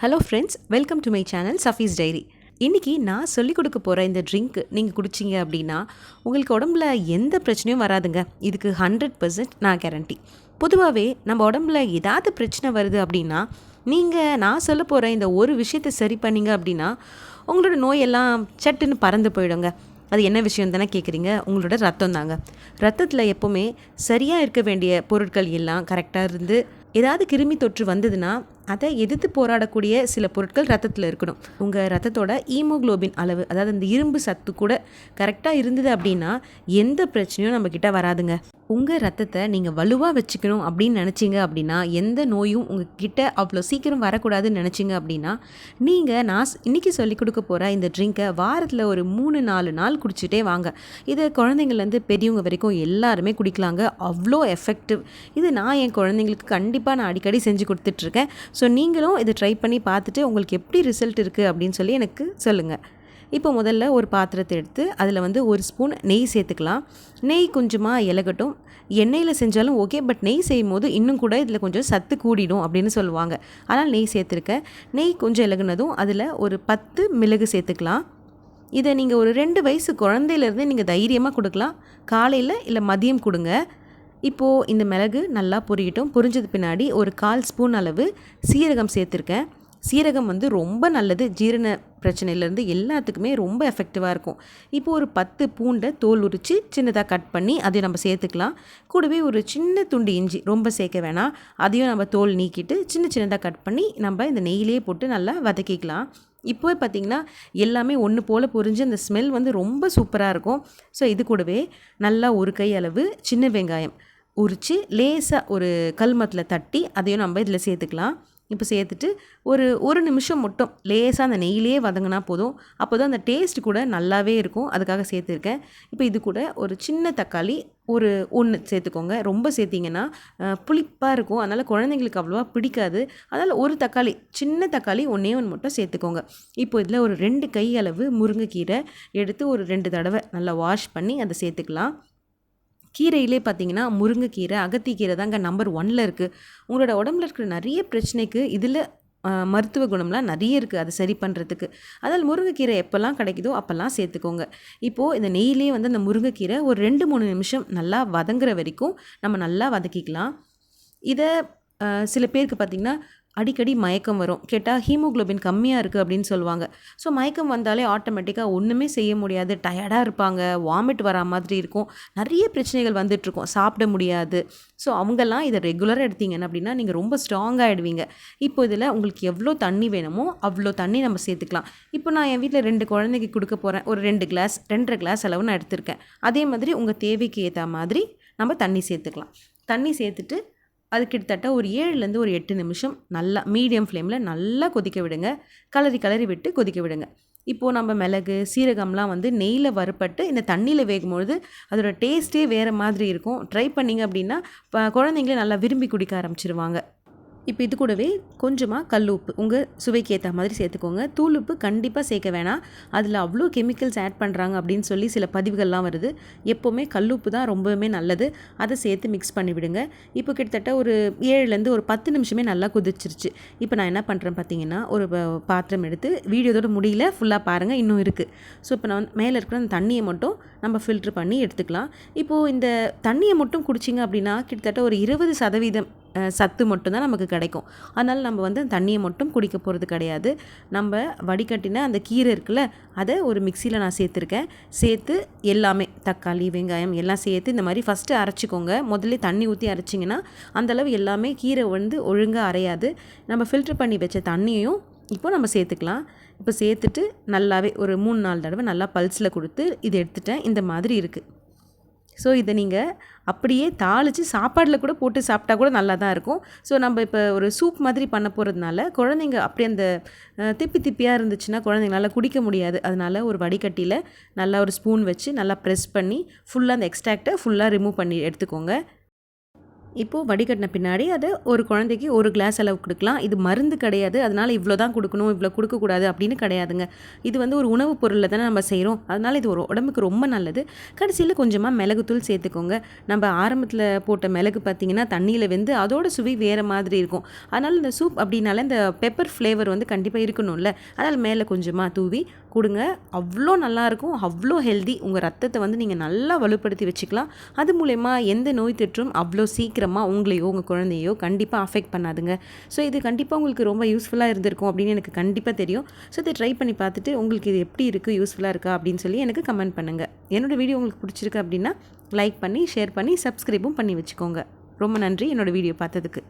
Hello friends welcome to my channel சஃபீஸ் diary இன்றைக்கி நான் சொல்லிக் கொடுக்க போகிற இந்த ட்ரிங்க் நீங்கள் குடிச்சிங்க அப்படின்னா உங்களுக்கு உடம்புல எந்த பிரச்சனையும் வராதுங்க. இதுக்கு ஹண்ட்ரட் பர்சன்ட் நான் கேரண்டி பொதுவாகவே நம்ம உடம்புல ஏதாவது பிரச்சனை வருது அப்படின்னா நீங்கள் நான் சொல்ல போகிற இந்த ஒரு விஷயத்தை சரி பண்ணிங்க அப்படின்னா உங்களோட நோயெல்லாம் சட்டுன்னு பறந்து போயிடுங்க. அது என்ன விஷயம் தானே கேட்குறீங்க உங்களோட ரத்தம் தாங்க. ரத்தத்தில் எப்போவுமே சரியாக இருக்க வேண்டிய பொருட்கள் எல்லாம் கரெக்டாக இருந்து ஏதாவது கிருமி தொற்று வந்ததுன்னா அதை எதிர்த்து போராடக்கூடிய சில பொருட்கள் ரத்தத்தில் இருக்கணும். உங்கள் ரத்தத்தோட ஈமோக்ளோபின் அளவு அதாவது அந்த இரும்பு சத்து கூட கரெக்டாக இருந்தது அப்படின்னா எந்த பிரச்சனையும் நம்மக்கிட்ட வராதுங்க. உங்கள் ரத்தத்தை நீங்கள் வலுவாக வச்சுக்கணும் அப்படின்னு நினச்சிங்க அப்படின்னா எந்த நோயும் உங்கள் கிட்ட அவ்வளோ சீக்கிரம் வரக்கூடாதுன்னு நினச்சிங்க அப்படின்னா நீங்கள் நான் இன்றைக்கி சொல்லிக் கொடுக்க போகிற இந்த ட்ரிங்கை வாரத்தில் ஒரு மூணு நாலு நாள் குடிச்சிட்டே வாங்க. இதை குழந்தைங்கள்லேருந்து பெரியவங்க வரைக்கும் எல்லாருமே குடிக்கலாங்க. அவ்வளோ எஃபெக்டிவ் இது நான் என் குழந்தைங்களுக்கு கண்டிப்பாக நான் அடிக்கடி செஞ்சு கொடுத்துட்ருக்கேன் ஸோ நீங்களும் இதை ட்ரை பண்ணி பார்த்துட்டு உங்களுக்கு எப்படி ரிசல்ட் இருக்குது அப்படின்னு சொல்லி எனக்கு சொல்லுங்கள் இப்போ முதல்ல ஒரு பாத்திரத்தை எடுத்து அதில் வந்து ஒரு ஸ்பூன் நெய் சேர்த்துக்கலாம். நெய் கொஞ்சமாக இலகட்டும். எண்ணெயில் செஞ்சாலும் ஓகே பட் நெய் செய்யும் போது இன்னும் கூட இதில் கொஞ்சம் சத்து கூடிடும் அப்படின்னு சொல்லுவாங்க. அதனால் நெய் சேர்த்துருக்கேன் நெய் கொஞ்சம் இலகுனதும் அதில் ஒரு பத்து மிளகு சேர்த்துக்கலாம். இதை நீங்கள் ஒரு ரெண்டு வயசு குழந்தையிலேருந்து நீங்கள் தைரியமாக கொடுக்கலாம். காலையில் இல்லை மதியம் கொடுங்க. இப்போது இந்த மிளகு நல்லா பொரியட்டும். பொரிஞ்சது பின்னாடி ஒரு கால் ஸ்பூன் அளவு சீரகம் சேர்த்துருக்கேன். சீரகம் வந்து ரொம்ப நல்லது. ஜீரண பிரச்சனையிலேருந்து எல்லாத்துக்குமே ரொம்ப எஃபெக்டிவாக இருக்கும். இப்போ ஒரு பத்து பூண்டை தோல் உரித்து சின்னதாக கட் பண்ணி அதையும் நம்ம சேர்த்துக்கலாம். கூடவே ஒரு சின்ன துண்டு இஞ்சி ரொம்ப சேர்க்க வேணாம். அதையும் நம்ம தோல் நீக்கிட்டு சின்ன சின்னதாக கட் பண்ணி நம்ம இந்த நெய்யிலே போட்டு நல்லா வதக்கிக்கலாம். இப்போ பார்த்திங்கன்னா எல்லாமே ஒன்று போல் பொரிஞ்சு அந்த ஸ்மெல் வந்து ரொம்ப சூப்பராக இருக்கும். ஸோ இது கூடவே நல்லா ஒரு கை அளவு சின்ன வெங்காயம் உரித்து லேசாக ஒரு கல்மத்தில் தட்டி அதையும் நம்ம இதில் சேர்த்துக்கலாம். இப்போ சேர்த்துட்டு ஒரு ஒரு நிமிஷம் மட்டும் லேசாக அந்த நெய்யிலே வதங்கினா போதும். அப்போ தான் அந்த டேஸ்ட் கூட நல்லாவே இருக்கும். அதுக்காக சேர்த்துருக்கேன். இப்போ இது கூட ஒரு சின்ன தக்காளி ஒரு ஒன்று சேர்த்துக்கோங்க. ரொம்ப சேர்த்திங்கன்னா புளிப்பாக இருக்கும். அதனால் குழந்தைங்களுக்கு அவ்வளோவா பிடிக்காது. அதனால் ஒரு தக்காளி சின்ன தக்காளி ஒன்றே ஒன்று மட்டும் சேர்த்துக்கோங்க. இப்போ இதில் ஒரு ரெண்டு கை அளவு முருங்கைக்கீரை எடுத்து ஒரு ரெண்டு தடவை நல்லா வாஷ் பண்ணி அதை சேர்த்துக்கலாம். கீரையிலே பார்த்தீங்கன்னா முருங்கைக்கீரை அகத்திக்கீரை தாங்க நம்பர் ஒனில் இருக்குது உங்களோட உடம்புல இருக்கிற நிறைய பிரச்சனைக்கு இதில் மருத்துவ குணம்லாம் நிறைய இருக்குது அதை சரி பண்ணுறதுக்கு அதால் முருங்கைக்கீரை எப்போல்லாம் கிடைக்குதோ அப்போல்லாம் சேர்த்துக்கோங்க. இப்போது இந்த நெய்யிலே வந்து அந்த முருங்கைக்கீரை ஒரு ரெண்டு மூணு நிமிஷம் நல்லா வதங்குற வரைக்கும் நம்ம நல்லா வதக்கிக்கலாம். இதை சில பேருக்கு பார்த்திங்கன்னா அடிக்கடி மயக்கம் வரும். கேட்டால் ஹீமோக்ளோபின் கம்மியாக இருக்குது அப்படின்னு சொல்லுவாங்க. ஸோ மயக்கம் வந்தாலே ஆட்டோமேட்டிக்காக ஒன்றுமே செய்ய முடியாது. டயர்டாக இருப்பாங்க. வாமிட் வரா மாதிரி இருக்கும். நிறைய பிரச்சனைகள் வந்துட்டுருக்கும் சாப்பிட முடியாது. ஸோ அவங்கெல்லாம் இதை ரெகுலராக எடுத்தீங்கன்னு அப்படின்னா நீங்கள் ரொம்ப ஸ்ட்ராங்காக ஆகிடுவீங்க இப்போ இதில் உங்களுக்கு எவ்வளோ தண்ணி வேணுமோ அவ்வளோ தண்ணி நம்ம சேர்த்துக்கலாம். இப்போ நான் என் வீட்டில் ரெண்டு குழந்தைக்கு கொடுக்க போகிறேன் ஒரு ரெண்டு கிளாஸ் ரெண்டரை கிளாஸ் அளவு நான் எடுத்திருக்கேன். அதே மாதிரி உங்கள் தேவைக்கு ஏற்ற மாதிரி நம்ம தண்ணி சேர்த்துக்கலாம். தண்ணி சேர்த்துட்டு அது கிட்டத்தட்ட ஒரு ஏழுலேருந்து ஒரு எட்டு நிமிஷம் நல்லா மீடியம் ஃப்ளேமில் நல்லா கொதிக்க விடுங்க. கலரி கலரி விட்டு கொதிக்க விடுங்க. இப்போது நம்ம மிளகு சீரகம்லாம் வந்து நெய்யில் வறுப்பட்டு இந்த தண்ணியில் வேகும்பொழுது அதோட டேஸ்ட்டே வேறு மாதிரி இருக்கும். ட்ரை பண்ணிங்க அப்படின்னா குழந்தைங்களே நல்லா விரும்பி குடிக்க ஆரம்பிச்சிருவாங்க. இப்போ இது கூடவே கொஞ்சமாக கல் உப்பு உங்கள் சுவைக்கு ஏற்ற மாதிரி சேர்த்துக்கோங்க. தூள் உப்பு கண்டிப்பாக சேர்க்க வேணாம். அதில் அவ்வளோ கெமிக்கல்ஸ் ஆட் பண்ணுறாங்க அப்படின்னு சொல்லி சில பதிவுகள்லாம் வருது. எப்போவுமே கல் உப்பு தான் ரொம்பவுமே நல்லது. அதை சேர்த்து மிக்ஸ் பண்ணிவிடுங்க இப்போ கிட்டத்தட்ட ஒரு ஏழுலேருந்து ஒரு பத்து நிமிஷமே நல்லா குதிச்சிருச்சு. இப்போ நான் என்ன பண்ணுறேன் பார்த்தீங்கன்னா ஒரு பாத்திரம் எடுத்து வீடியோதோட முடியல. ஃபுல்லாக பாருங்கள் இன்னும் இருக்குது ஸோ இப்போ நான் மேலே இருக்கிற அந்த தண்ணியை மட்டும் நம்ம ஃபில்ட்ரு பண்ணி எடுத்துக்கலாம். இப்போது இந்த தண்ணியை மட்டும் குடிச்சிங்க அப்படின்னா கிட்டத்தட்ட ஒரு இருபது சதவீதம் சத்து மட்டும்தான் நமக்கு கிடைக்கும். அதனால் நம்ம வந்து தண்ணியை மட்டும் குடிக்க போகிறது கிடையாது. நம்ம வடிகட்டின அந்த கீரை இருக்குல்ல அதை ஒரு மிக்சியில் நான் சேர்த்துருக்கேன். சேர்த்து எல்லாமே தக்காளி வெங்காயம் எல்லாம் சேர்த்து இந்த மாதிரி ஃபஸ்ட்டு அரைச்சிக்கோங்க. முதல்ல தண்ணி ஊற்றி அரைச்சிங்கன்னா அந்தளவு எல்லாமே கீரை வந்து ஒழுங்காக அரையாது. நம்ம ஃபில்ட்ரு பண்ணி வச்ச தண்ணியையும் இப்போ நம்ம சேர்த்துக்கலாம். இப்போ சேர்த்துட்டு நல்லாவே ஒரு மூணு நாலு தடவை நல்லா பல்ஸில் கொடுத்து இது எடுத்துட்டேன். இந்த மாதிரி இருக்குது ஸோ இதை நீங்கள் அப்படியே தாளித்து சாப்பாடில் கூட போட்டு சாப்பிட்டா கூட நல்லா தான் இருக்கும். ஸோ நம்ம இப்போ ஒரு சூப் மாதிரி பண்ண போகிறதுனால குழந்தைங்க அப்படியே அந்த திப்பி திப்பியாக இருந்துச்சுன்னா குழந்தைங்களால குடிக்க முடியாது. அதனால் ஒரு வடிகட்டியில் நல்லா ஒரு ஸ்பூன் வச்சு நல்லா ப்ரெஸ் பண்ணி ஃபுல்லாக அந்த எக்ஸ்ட்ராக்டை ஃபுல்லாக ரிமூவ் பண்ணி எடுத்துக்கோங்க. இப்போது வடிகட்டின பின்னாடி அதை ஒரு குழந்தைக்கு ஒரு கிளாஸ் அளவு கொடுக்கலாம். இது மருந்து கிடையாது. அதனால் இவ்வளோ தான் கொடுக்கணும் இவ்வளோ கொடுக்கக்கூடாது அப்படின்னு கிடையாதுங்க. இது வந்து ஒரு உணவுப் பொருளில் தானே நம்ம செய்கிறோம் அதனால் இது ஒரு உடம்புக்கு ரொம்ப நல்லது. கடைசியில் கொஞ்சமாக மிளகுத்தூள் சேர்த்துக்கோங்க. நம்ம ஆரம்பத்தில் போட்ட மிளகு பார்த்திங்கன்னா தண்ணியில் வெந்து அதோட சுவை வேறு மாதிரி இருக்கும். அதனால் இந்த சூப் அப்படின்னால இந்த பெப்பர் ஃப்ளேவர் வந்து கண்டிப்பாக இருக்கணும்ல. அதனால் மேலே கொஞ்சமாக தூவி கொடுங்க. அவ்வளோ நல்லாயிருக்கும் அவ்வளோ ஹெல்தி உங்கள் ரத்தத்தை வந்து நீங்கள் நல்லா வலுப்படுத்தி வச்சுக்கலாம். அது மூலயமா எந்த நோய் தொற்றும் அவ்வளோ சீக்கிரம் சீக்கிரமாக உங்களையோ உங்கள் குழந்தையோ கண்டிப்பாக அஃபெக்ட் பண்ணாதுங்க. ஸோ இது கண்டிப்பாக உங்களுக்கு ரொம்ப யூஸ்ஃபுல்லாக இருந்திருக்கும் அப்படின்னு எனக்கு கண்டிப்பாக தெரியும். ஸோ இதை ட்ரை பண்ணி பார்த்துட்டு உங்களுக்கு இது எப்படி இருக்குது யூஸ்ஃபுல்லாக இருக்கா அப்படின்னு சொல்லி எனக்கு கமெண்ட் பண்ணுங்கள் என்னோடய வீடியோ உங்களுக்கு பிடிச்சிருக்கு அப்படின்னா லைக் பண்ணி ஷேர் பண்ணி சப்ஸ்கிரைபும் பண்ணி வச்சுக்கோங்க. ரொம்ப நன்றி என்னோடய வீடியோ பார்த்ததுக்கு.